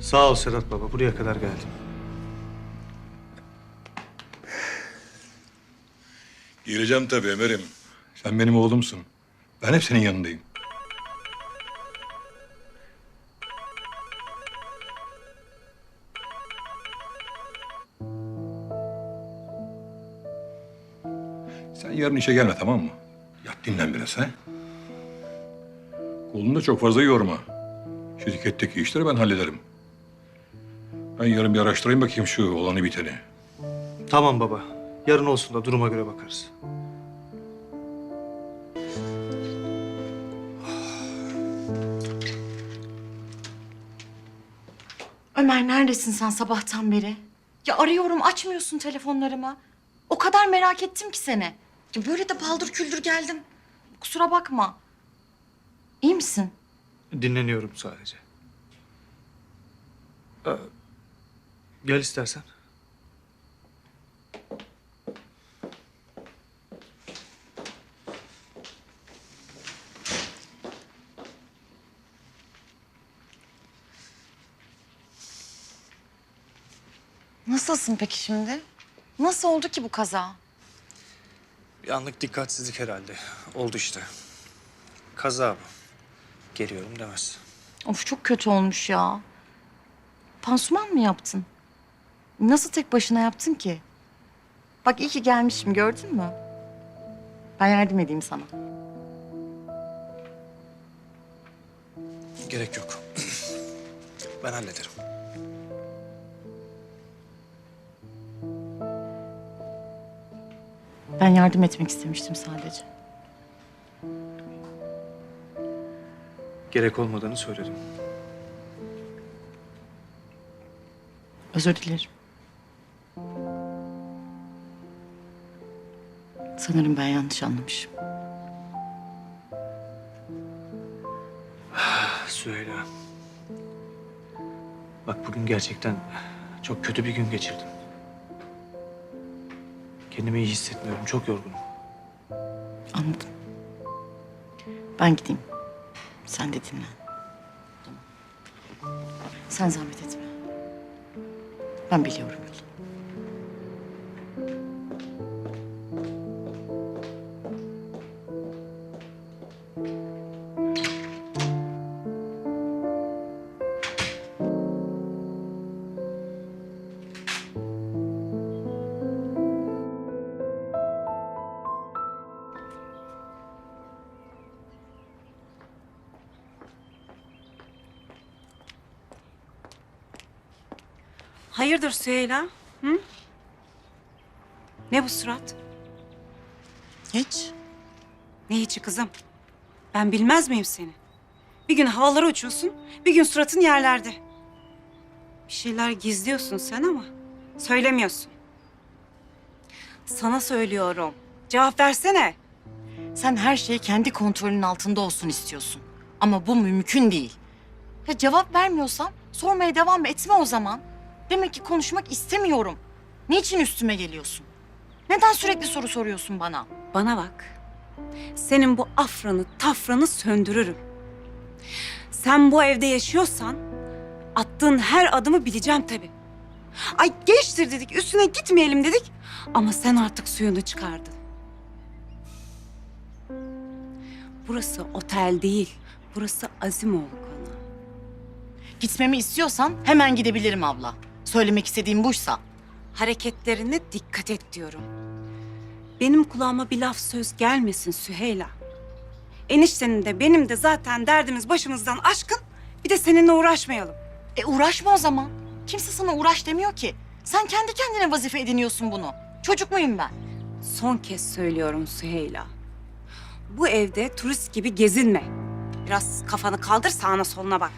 Sağ ol Sedat Baba. Buraya kadar geldim. Geleceğim tabii Ömer'im. Sen benim oğlumsun. Ben hep senin yanındayım. Sen yarın işe gelme tamam mı? Yat dinlen biraz ha. Kolunu da çok fazla yorma. Şirketteki işleri ben hallederim. Ben yarın bir araştırayım bakayım şu olanı biteni. Tamam baba. Yarın olsun da duruma göre bakarız. Ömer neredesin sen sabahtan beri? Ya arıyorum açmıyorsun telefonlarımı. O kadar merak ettim ki seni. Ya böyle de paldır küldür geldim. Kusura bakma. İyi misin? Dinleniyorum sadece. Ee, gel istersen. Nasılsın peki şimdi? Nasıl oldu ki bu kaza? Bir anlık dikkatsizlik herhalde. Oldu işte. Kaza bu. Geliyorum demez. Of çok kötü olmuş ya. Pansuman mı yaptın? Nasıl tek başına yaptın ki? Bak iyi ki gelmişim gördün mü? Ben yardım edeyim sana. Gerek yok. ben hallederim. Ben yardım etmek istemiştim sadece. Gerek olmadığını söyledim. Özür dilerim. Sanırım ben yanlış anlamışım. Süheyla. Bak bugün gerçekten çok kötü bir gün geçirdim. Kendimi iyi hissetmiyorum. Çok yorgunum. Anladım. Ben gideyim. Sen de dinlen. Tamam. Sen zahmet etme. Ben biliyorum yolu. Hayırdır Süheyla? Hı? Ne bu surat? Hiç. Ne hiçi kızım? Ben bilmez miyim seni? Bir gün havalara uçuyorsun, bir gün suratın yerlerde. Bir şeyler gizliyorsun sen ama söylemiyorsun. Sana söylüyorum. Cevap versene. Sen her şey kendi kontrolün altında olsun istiyorsun. Ama bu mümkün değil. Ya cevap vermiyorsam sormaya devam etme o zaman. Demek ki konuşmak istemiyorum. Niçin üstüme geliyorsun? Neden sürekli soru soruyorsun bana? Bana bak. Senin bu afranı, tafranı söndürürüm. Sen bu evde yaşıyorsan attığın her adımı bileceğim tabii. Ay geçtir dedik, üstüne gitmeyelim dedik. Ama sen artık suyunu çıkardın. Burası otel değil, burası Azimoğlu konağı. Gitmemi istiyorsan hemen gidebilirim abla. Söylemek istediğim buysa. Hareketlerine dikkat et diyorum. Benim kulağıma bir laf söz gelmesin Süheyla. Eniştenin de benim de zaten derdimiz başımızdan aşkın. Bir de seninle uğraşmayalım. E uğraşma o zaman. Kimse sana uğraş demiyor ki. Sen kendi kendine vazife ediniyorsun bunu. Çocuk muyum ben? Son kez söylüyorum Süheyla. Bu evde turist gibi gezinme. Biraz kafanı kaldır sağına soluna bak.